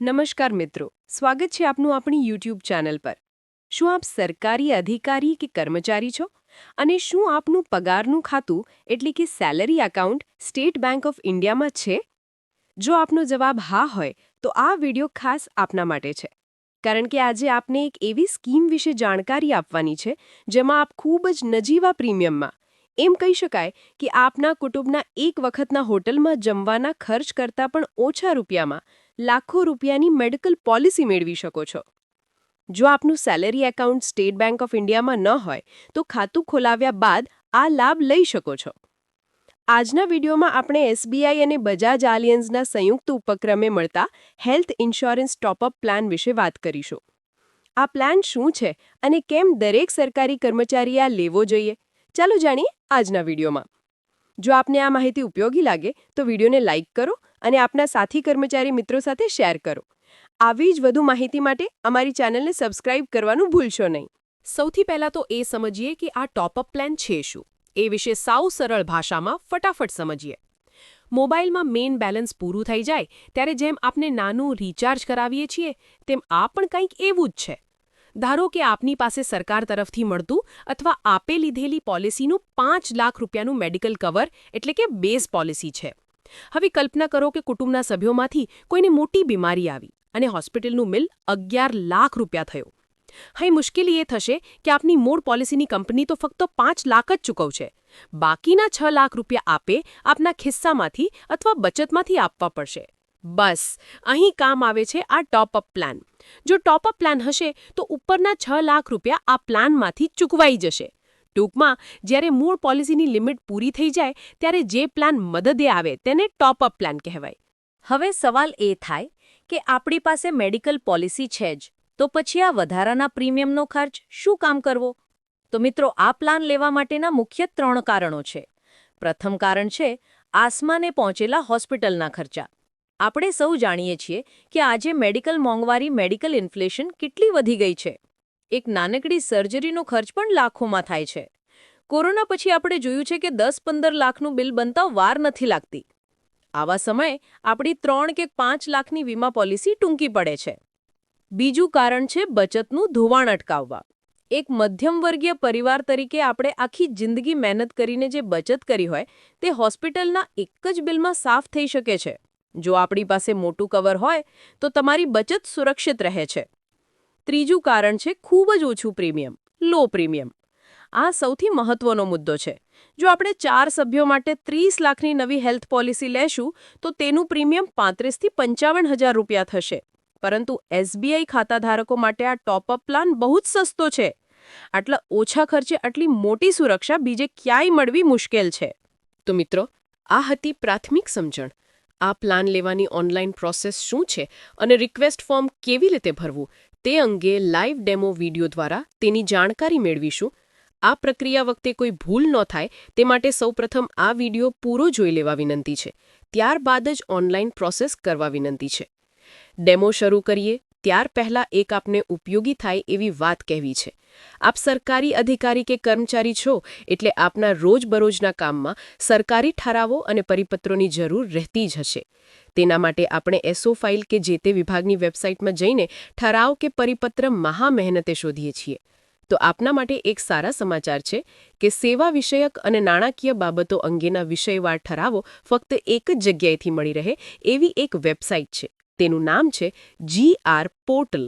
નમસ્કાર મિત્રો, સ્વાગત છે આપનું આપણી યુટ્યુબ ચેનલ પર. શું આપ સરકારી અધિકારી કે કર્મચારી છો? અને શું આપનું પગારનું ખાતું, એટલે કે salary account State Bank of ઇન્ડિયામાં છે? જો આપનો જવાબ હા હોય, તો આ વિડિયો ખાસ આપના માટે છે. કારણ કે આજે આપને એક એવી સ્કીમ વિશે જાણકારી આપવાની છે, જેમાં આપ ખૂબ જ નજીવા પ્રીમિયમમાં. એમ કહી શકાય કે આપના કુટુંબના એક વખતના હોટલમાં જમવાના ખર્ચ કરતાં પણ ઓછા રૂપિયામાં. લાખો રૂપિયાની મેડિકલ પોલિસી મેળવી શકો છો. જો આપનું salary account State Bank of ઇન્ડિયામાં ન હોય, તો ખાતું ખોલાવ્યા બાદ આ લાભ લઈ શકો છો. આજના વિડીયોમાં આપણે એસબીઆઈ અને બજાજ આલિયન્સના સંયુક્ત ઉપક્રમે મળતા હેલ્થ ઇન્સ્યોરન્સ ટોપઅપ પ્લાન વિશે વાત કરીશું. આ પ્લાન શું છે અને કેમ દરેક સરકારી કર્મચારીએ આ લેવો જોઈએ? ચાલો જાણીએ આજના વિડીયોમાં. જો આપને આ માહિતી ઉપયોગી લાગે, તો વિડીયોને લાઇક કરો અને આપના સાથી કર્મચારી મિત્રો સાથે શેર કરો. આવી જ વધુ માહિતી માટે અમારી ચેનલને સબસ્ક્રાઇબ કરવાનું ભૂલશો નહીં. સૌથી પહેલાં તો એ સમજીએ કે આ ટોપઅપ પ્લાન છે શું? એ વિશે સાવ સરળ ભાષામાં ફટાફટ સમજીએ. મોબાઈલમાં મેઇન બેલેન્સ પૂરું થઈ જાય, ત્યારે જેમ આપણે નાનું રિચાર્જ કરાવીએ છીએ, તેમ આ પણ કંઈક એવું જ છે. ધારો કે આપની પાસે સરકાર તરફથી મળતું અથવા આપે લીધેલી પોલિસીનું પાંચ લાખ રૂપિયાનું મેડિકલ કવર, એટલે કે બેઝ પોલિસી છે. હવે કલ્પના કરો કે કુટુંબના સભ્યોમાંથી કોઈને મોટી બીમારી આવી અને હોસ્પિટલનું બિલ અગિયાર લાખ રૂપિયા થયું. અહીં મુશ્કેલી એ થશે કે આપની મૂળ પોલિસીની કંપની તો ફક્ત પાંચ લાખ જ ચૂકવશે. બાકીના છ લાખ રૂપિયા આપે આપના ખિસ્સામાંથી અથવા બચતમાંથી આપવા પડશે. બસ, અહીં કામ આવે છે આ ટોપઅપ પ્લાન. જો ટોપઅપ પ્લાન હશે, તો ઉપરના છ લાખ રૂપિયા આ પ્લાનમાંથી ચૂકવાઈ જશે. ટૂંકમાં, જ્યારે મૂળ પોલિસીની લિમિટ પૂરી થઈ જાય, ત્યારે જે પ્લાન મદદે આવે તેને ટોપઅપ પ્લાન કહેવાય. હવે સવાલ એ થાય કે આપણી પાસે મેડિકલ પોલિસી છે જ, તો પછી આ વધારાના પ્રીમિયમનો ખર્ચ શું કામ કરવો? તો મિત્રો, આ પ્લાન લેવા માટેના મુખ્ય ત્રણ કારણો છે. પ્રથમ કારણ છે, આસમાને પહોંચેલા હોસ્પિટલના ખર્ચા. આપણે સૌ જાણીએ છીએ કે આજે મેડિકલ મોંઘવારી, મેડિકલ ઇન્ફ્લેશન કેટલી વધી ગઈ છે. એક નાનકડી સર્જરીનો ખર્ચ પણ લાખોમાં થાય છે. કોરોના પછી આપણે જોયું છે કે દસ પંદર લાખનું બિલ બનતા વાર નથી લાગતી. આવા સમયે આપણી ત્રણ કે પાંચ લાખની વીમા પોલિસી ટૂંકી પડે છે. બીજું કારણ છે બચતનું ધોવાણ અટકાવવા. એક મધ્યમવર્ગીય પરિવાર તરીકે આપણે આખી જિંદગી મહેનત કરીને જે બચત કરી હોય, તે હોસ્પિટલના એક જ બિલમાં સાફ થઈ શકે છે. જો આપણી પાસે મોટું કવર હોય, તો તમારી બચત સુરક્ષિત રહે છે. ત્રીજું કારણ છે ખૂબ જ ઓછું પ્રીમિયમ, લો પ્રીમિયમ. આ સૌથી મહત્વનો મુદ્દો છે. જો આપણે ચાર સભ્યો માટે ત્રીસ લાખની નવી હેલ્થ પોલિસી લેશું, તો તેનું પ્રીમિયમ પાંત્રીસથી પંચાવન હજાર રૂપિયા થશે. પરંતુ એસબીઆઈ ખાતાધારકો માટે આ ટોપઅપ પ્લાન બહુ જ સસ્તો છે. આટલા ઓછા ખર્ચે આટલી મોટી સુરક્ષા બીજે ક્યાંય મળવી મુશ્કેલ છે. તો મિત્રો, આ હતી પ્રાથમિક સમજણ. આ પ્લાન લેવાની ઓનલાઈન પ્રોસેસ શું છે અને રિક્વેસ્ટ ફોર્મ કેવી રીતે ભરવું તે અંગે લાઈવ ડેમો વીડિયો દ્વારા તેની જાણકારી મેળવીશું. આ પ્રક્રિયા વખતે કોઈ ભૂલ ન થાય તે માટે સૌપ્રથમ આ વીડિયો પૂરો જોઈ લેવા વિનંતી છે. ત્યારબાદ જ ઓનલાઈન પ્રોસેસ કરવા વિનંતી છે. ડેમો શરૂ કરીએ. ત્યાર પહેલાં એક આપને ઉપયોગી થાય એવી વાત કહેવી છે. આપ સરકારી અધિકારી કે કર્મચારી છો એટલે આપના રોજબરોજના કામમાં સરકારી ઠરાવો અને પરિપત્રોની જરૂર રહેતી જ હશે. તેના માટે આપણે એસઓ ફાઇલ કે જે તે વિભાગની વેબસાઇટમાં જઈને ઠરાવ કે પરિપત્ર મહા મહેનતે શોધીએ છીએ. તો આપના માટે એક સારા સમાચાર છે કે સેવા વિષયક અને નાણાકીય બાબતો અંગેના વિષયવાર ઠરાવો ફક્ત એક જ જગ્યાએથી મળી રહે એવી એક વેબસાઇટ છે. તેનું નામ છે જી આર પોર્ટલ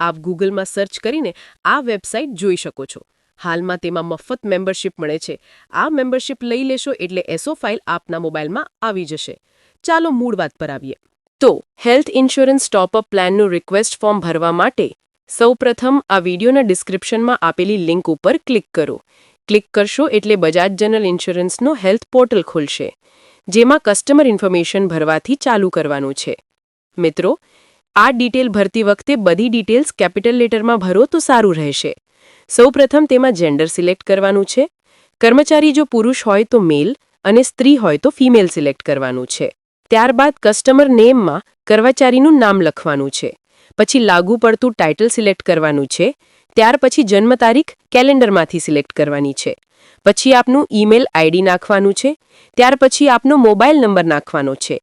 આપ ગૂગલમાં સર્ચ કરીને આ વેબસાઇટ જોઈ શકો છો. હાલમાં તેમાં મફત મેમ્બરશિપ મળે છે. આ મેમ્બરશિપ લઈ લેશો એટલે એસો ફાઇલ આપના મોબાઈલમાં આવી જશે. ચાલો મૂળ વાત પર આવીએ. તો હેલ્થ ઇન્સ્યોરન્સ ટોપઅપ પ્લાનનું રિક્વેસ્ટ ફોર્મ ભરવા માટે સૌપ્રથમ આ વિડીયોના ડિસ્ક્રિપ્શનમાં આપેલી લિંક ઉપર ક્લિક કરો. ક્લિક કરશો એટલે બજાજ જનરલ ઇન્સ્યોરન્સનો હેલ્થ પોર્ટલ ખુલશે, જેમાં કસ્ટમર ઇન્ફોર્મેશન ભરવાથી ચાલુ કરવાનું છે. મિત્રો, આ ડિટેલ ભરતી વખતે બધી ડિટેલ્સ કેપિટલ લેટરમાં ભરો તો સારું રહેશે. સૌપ્રથમ તેમાં જેન્ડર સિલેક્ટ કરવાનું છે. કર્મચારી જો પુરુષ હોય તો મેલ અને સ્ત્રી હોય તો ફિમેલ સિલેક્ટ કરવાનું છે. ત્યારબાદ કસ્ટમર નેમમાં કર્મચારીનું નામ લખવાનું છે. પછી લાગુ પડતું ટાઇટલ સિલેક્ટ કરવાનું છે. ત્યાર પછી જન્મ તારીખ કેલેન્ડરમાંથી સિલેક્ટ કરવાની છે. પછી આપનું ઈમેલ આઈડી નાખવાનું છે. ત્યાર પછી આપનો મોબાઈલ નંબર નાખવાનો છે.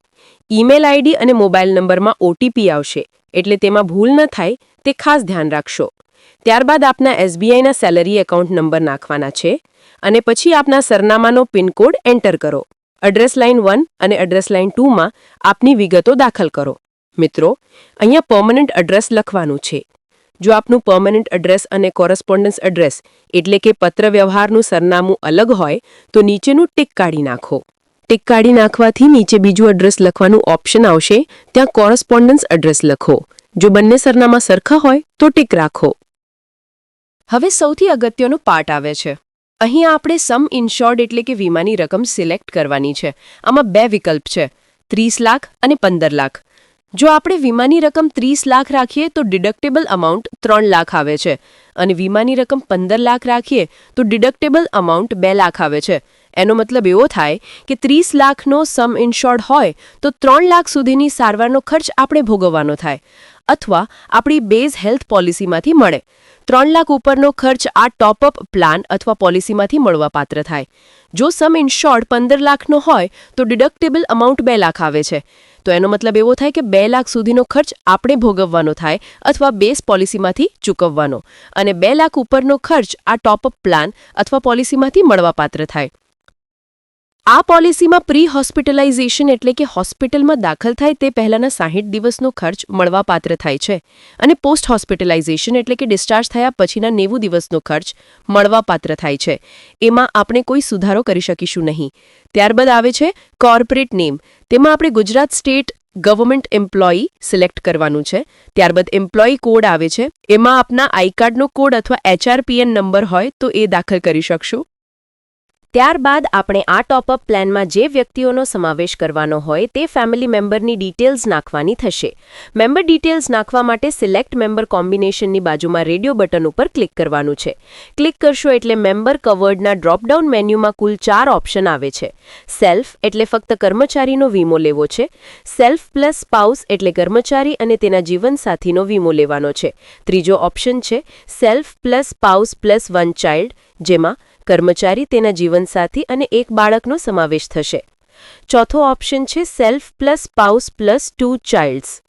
ઈમેલ આઈડી અને મોબાઈલ નંબરમાં ઓટીપી આવશે, એટલે તેમાં ભૂલ ન થાય, તે ખાસ ધ્યાન રાખશો. ત્યારબાદ આપના એસબીઆઈના સેલરી એકાઉન્ટ નંબર નાખવાના છે અને પછી આપના સરનામાનો પિનકોડ એન્ટર કરો. એડ્રેસ લાઇન વન અને એડ્રેસ લાઇન ટુમાં આપની વિગતો દાખલ કરો. મિત્રો, અહીંયા પર્મનન્ટ એડ્રેસ લખવાનું છે. જો આપનું પર્મનન્ટ એડ્રેસ અને કોરસ્પોન્ડન્સ એડ્રેસ એટલે કે પત્ર વ્યવહારનું સરનામું અલગ હોય, તો નીચેનું ટીક કાઢી નાખો. ટીક કાઢી નાખવાથી નીચે બીજું એડ્રેસ લખવાનું ઓપ્શન આવશે. ત્યાં કોરસ્પોન્ડન્સ એડ્રેસ લખો. જો બંને સરનામાં સરખા હોય, તો ટીક રાખો. હવે સૌથી અગત્યનો પાર્ટ આવે છે. અહીં આપણે સમ ઇન્શ્યોર્ડ એટલે કે વીમાની રકમ સિલેક્ટ કરવાની છે. આમાં બે વિકલ્પ છે. ત્રીસ લાખ અને પંદર લાખ. જો આપણે વીમાની રકમ ત્રીસ લાખ રાખીએ, તો ડિડક્ટેબલ અમાઉન્ટ ત્રણ લાખ આવે છે. અને વીમાની રકમ પંદર લાખ રાખીએ, તો ડિડક્ટેબલ અમાઉન્ટ બે લાખ આવે છે. એનો મતલબ એવો થાય કે ત્રીસ લાખનો સમ ઇન્શ્યોર્ડ હોય તો ત્રણ લાખ સુધીની સારવારનો ખર્ચ આપણે ભોગવવાનો થાય અથવા આપણી બેઝ હેલ્થ પોલિસીમાંથી મળે. ત્રણ લાખ ઉપરનો ખર્ચ આ ટોપઅપ પ્લાન અથવા પોલિસીમાંથી મળવાપાત્ર થાય. જો સમ ઇન્શ્યોર્ડ પંદર લાખનો હોય તો ડિડક્ટેબલ અમાઉન્ટ બે લાખ આવે છે. તો એનો મતલબ એવો થાય કે બે લાખ સુધીનો ખર્ચ આપણે ભોગવવાનો થાય અથવા બેઝ પોલિસીમાંથી ચૂકવવાનો. અને બે લાખ ઉપરનો ખર્ચ આ ટોપઅપ પ્લાન અથવા પોલિસીમાંથી મળવાપાત્ર થાય. આ પોલિસીમાં પ્રી હોસ્પિટલાઇઝેશન એટલે કે હોસ્પિટલમાં દાખલ થાય તે પહેલાના સાહીઠ દિવસનો ખર્ચ મળવાપાત્ર થાય છે અને પોસ્ટ હોસ્પિટલાઇઝેશન એટલે કે ડિસ્ચાર્જ થયા પછીના નેવું દિવસનો ખર્ચ મળવાપાત્ર થાય છે. એમાં આપણે કોઈ સુધારો કરી શકીશું નહીં. ત્યારબાદ આવે છે કોર્પોરેટ નેમ તેમાં આપણે Gujarat state government employee select કરવાનું છે. ત્યારબાદ એમ્પ્લોયી કોડ આવે છે. એમાં આપના આઈ કાર્ડનો કોડ અથવા એચઆરપીએન નંબર હોય તો એ દાખલ કરી શકશું. ત્યારબાદ આપણે આ ટોપઅપ પ્લાનમાં જે વ્યક્તિઓનો સમાવેશ કરવાનો હોય તે ફેમિલી મેમ્બરની ડિટેલ્સ નાખવાની થશે. મેમ્બર ડિટેલ્સ નાખવા માટે સિલેક્ટ મેમ્બર કોમ્બિનેશનની બાજુમાં રેડિયો બટન ઉપર ક્લિક કરવાનું છે. ક્લિક કરશો એટલે મેમ્બર કવર્ડના ડ્રોપડાઉન મેન્યુમાં કુલ ચાર ઓપ્શન આવે છે. સેલ્ફ એટલે ફક્ત કર્મચારીનો વીમો લેવો છે. સેલ્ફ પ્લસ સ્પાઉસ એટલે કર્મચારી અને તેના જીવનસાથીનો વીમો લેવાનો છે. ત્રીજો ઓપ્શન છે self plus spouse plus one child, જેમાં કર્મચારી તેના જીવનસાથી અને એક બાળકનો સમાવેશ થશે. ચોથો ઓપ્શન છે self plus spouse plus two childs.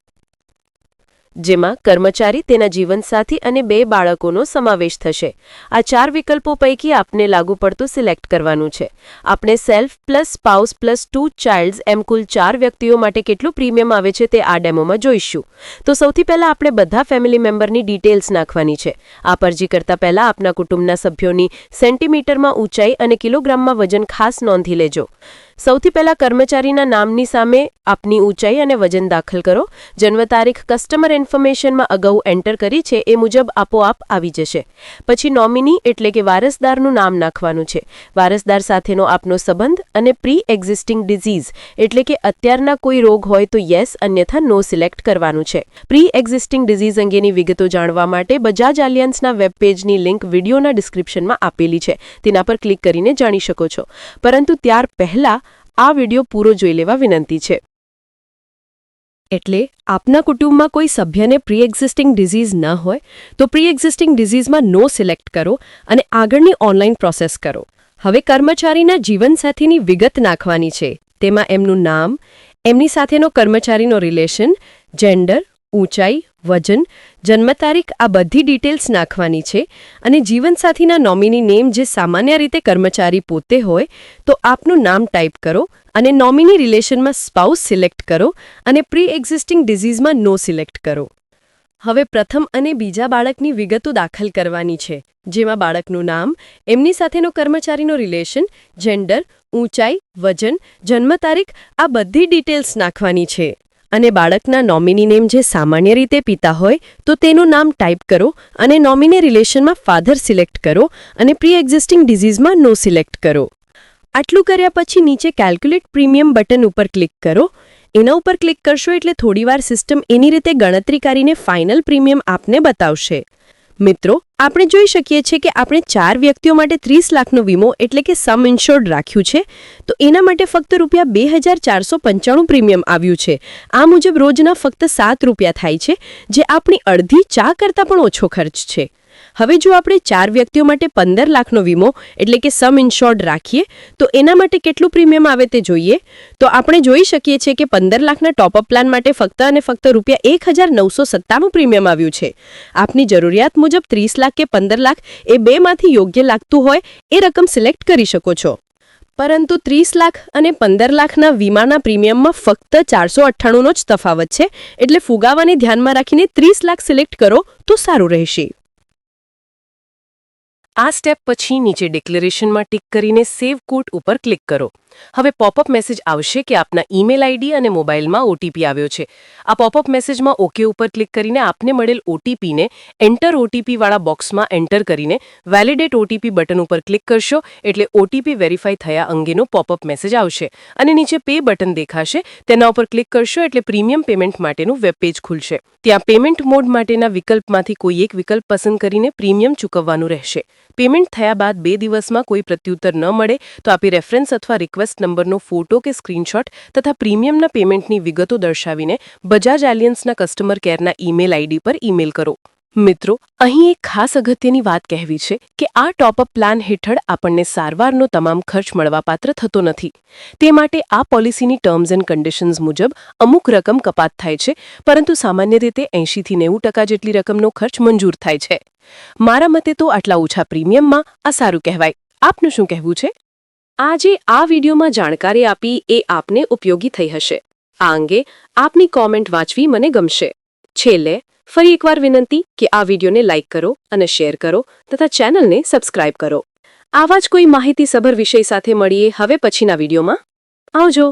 જેમાં કર્મચારી તેના જીવનસાથી અને બે બાળકોનો સમાવેશ થશે. આ ચાર વિકલ્પો પૈકી આપને લાગુ પડતું સિલેક્ટ કરવાનું છે. આપણે self plus spouse plus two childs એમ કુલ ચાર વ્યક્તિઓ માટે કેટલું પ્રીમિયમ આવે છે તે આ ડેમોમાં જોઈશું. તો સૌથી પહેલાં આપણે બધા ફેમિલી મેમ્બરની ડિટેલ્સ નાખવાની છે. આ પરજી કરતાં પહેલાં આપના કુટુંબના સભ્યોની સેન્ટીમીટરમાં ઊંચાઈ અને કિલોગ્રામમાં વજન ખાસ નોંધી લેજો. સૌથી પહેલા કર્મચારીના નામની સામે આપની ઊંચાઈ અને વજન દાખલ કરો. જન્મ તારીખ કસ્ટમર ઇન્ફોર્મેશનમાં અગાઉ એન્ટર કરી છે, એ મુજબ આપોઆપ આવી જશે. પછી નોમિની એટલે કે વારસદારનું નામ નાખવાનું છે. વારસદાર સાથેનો આપનો સંબંધ અને પ્રી એક્ઝિસ્ટિંગ ડિઝીઝ એટલે કે અત્યારના કોઈ રોગ હોય તો યસ અન્યથા નો સિલેક્ટ કરવાનું છે. પ્રી એક્ઝિસ્ટિંગ ડિઝીઝ અંગેની વિગતો જાણવા માટે બજાજ આલિયન્સના વેબ પેજની લિંક વિડીયોના ડિસ્ક્રિપ્શનમાં આપેલી છે. તેના પર ક્લિક કરીને જાણી શકો છો. પરંતુ ત્યાર પહેલા આ વીડિયો પૂરો જોઈ લેવા વિનંતી છે. એટલે આપના કુટુંબમાં કોઈ સભ્યને પ્રી એક્ઝિસ્ટિંગ ડિઝીઝ ન હોય, તો પ્રી એક્ઝિસ્ટિંગ ડિઝીઝમાં નો સિલેક્ટ કરો અને આગળની ઓનલાઈન પ્રોસેસ કરો. હવે કર્મચારીના જીવનસાથીની વિગત નાખવાની છે. તેમાં એમનું નામ, એમની સાથેનો કર્મચારીનો રિલેશન જેન્ડર ઊંચાઈ, વજન જન્મ તારીખ આ બધી ડિટેલ્સ નાખવાની છે અને જીવનસાથીના નોમિની નેમ જે સામાન્ય રીતે કર્મચારી પોતે હોય તો આપનું નામ ટાઈપ કરો અને નોમિની રિલેશનમાં સ્પાઉસ સિલેક્ટ કરો અને પ્રી એક્ઝિસ્ટિંગ ડિઝીઝમાં નો સિલેક્ટ કરો. હવે પ્રથમ અને બીજા બાળકની વિગતો દાખલ કરવાની છે, જેમાં બાળકનું નામ, એમની સાથેનો કર્મચારીનો રિલેશન, જેન્ડર, ઊંચાઈ, વજન જન્મ તારીખ આ બધી ડિટેલ્સ નાખવાની છે. અને બાળકના નોમિની નેમ જે સામાન્ય રીતે પિતા હોય, તો તેનું નામ ટાઈપ કરો અને નોમિની રિલેશનમાં ફાધર સિલેક્ટ કરો અને પ્રી એક્ઝિસ્ટિંગ ડિઝીઝમાં નો સિલેક્ટ કરો. આટલું કર્યા પછી નીચે કેલ્ક્યુલેટ પ્રીમિયમ બટન ઉપર ક્લિક કરો. એના ઉપર ક્લિક કરશો એટલે થોડીવાર સિસ્ટમ એની રીતે ગણતરી કરીને ફાઇનલ પ્રીમિયમ આપને બતાવશે. મિત્રો, આપણે જોઈ શકીએ છીએ કે આપણે ચાર વ્યક્તિઓ માટે ત્રીસ લાખનો વીમો એટલે કે સમ ઇન્શ્યોર્ડ રાખ્યું છે. તો એના માટે ફક્ત રૂપિયા બે હજાર ચારસો પંચાણું પ્રીમિયમ આવ્યું છે. આ મુજબ રોજના ફક્ત સાત રૂપિયા થાય છે, જે આપણી અડધી ચા કરતાં પણ ઓછો ખર્ચ છે. હવે જો આપણે ચાર વ્યક્તિઓ માટે પંદર લાખનો વીમો, એટલે કે સમ ઇન્શ્યોર્ડ રાખીએ, તો એના માટે કેટલું પ્રીમિયમ આવે તે જોઈએ? તો આપણે જોઈ શકીએ છીએ કે પંદર લાખના ટોપઅપ પ્લાન માટે ફક્ત અને ફક્ત રૂપિયા એક હજાર નવસો સત્તાનું પ્રીમિયમ આવ્યું છે. આપની જરૂરિયાત મુજબ ત્રીસ લાખ કે પંદર લાખ એ બેમાંથી યોગ્ય લાગતું હોય એ રકમ સિલેક્ટ કરી શકો છો. પરંતુ ત્રીસ લાખ અને પંદર લાખના વીમાના પ્રીમિયમમાં ફક્ત ચારસો અઠ્ઠાણુંનો જ તફાવત છે, એટલે ફુગાવાને ધ્યાનમાં રાખીને ત્રીસ લાખ સિલેક્ટ કરો તો સારું રહેશે. આ સ્ટેપ પછી નીચે ડિક્લેરેશનમાં ટિક કરીને સેવ કોટ ઉપર ક્લિક કરો. હવે પોપઅપ મેસેજ આવશે કે આપના ઈમેલ આઈડી અને મોબાઈલમાં ઓટીપી આવ્યો છે. આ પોપઅપ મેસેજમાં ઓકે ઉપર ક્લિક કરીને આપને મળેલ ઓટીપીને એન્ટર ઓટીપીવાળા બોક્સમાં એન્ટર કરીને વેલિડેટ ઓટીપી બટન ઉપર ક્લિક કરશો એટલે ઓટીપી વેરીફાઈ થયા અંગેનો પોપઅપ મેસેજ આવશે. અને નીચે પે બટન દેખાશે, તેના ઉપર ક્લિક કરશો એટલે પ્રીમિયમ પેમેન્ટ માટેનું વેબ પેજ ખુલશે. ત્યાં પેમેન્ટ મોડ માટેના વિકલ્પમાંથી કોઈ એક વિકલ્પ પસંદ કરીને પ્રીમિયમ ચૂકવવાનું રહેશે. પેમેન્ટ થયા બાદ બે દિવસમાં કોઈ પ્રત્યુત્તર ન મળે, તો આપી રેફરન્સ અથવા રિક્વેસ્ટ નંબરનો ફોટો કે સ્ક્રીનશોટ તથા પ્રીમિયમના પેમેન્ટની વિગતો દર્શાવીને બજાજ એલિયન્સના કસ્ટમર કેરના ઈમેલ આઈડી પર ઈમેલ કરો. મિત્રો, અહીં એક ખાસ અગત્યની વાત કહેવી છે કે આ ટોપઅપ પ્લાન હેઠળ આપણને સારવારનો તમામ ખર્ચ મળવાપાત્ર થતો નથી. તે માટે આ પોલિસીની ટર્મ્સ એન્ડ કન્ડિશન્સ મુજબ અમુક રકમ કપાત થાય છે, પરંતુ સામાન્ય રીતે એંશીથી નેવું ટકા જેટલી રકમનો ખર્ચ મંજૂર થાય છે. મારા મતે તો આટલા ઓછા પ્રીમિયમમાં આ સારું કહેવાય. આપનું શું કહેવું છે? આજે આ વિડીયોમાં જાણકારી આપી એ આપને ઉપયોગી થઈ હશે. આ અંગે આપની કોમેન્ટ વાંચવી મને ગમશે. છેલ્લે ફરી એકવાર વિનંતી કે આ વિડીયોને લાઇક કરો અને શેર કરો તથા ચેનલને સબસ્ક્રાઇબ કરો. આવા જ કોઈ માહિતીસભર વિષય સાથે મળીએ હવે પછીના વિડીયોમાં. આવજો.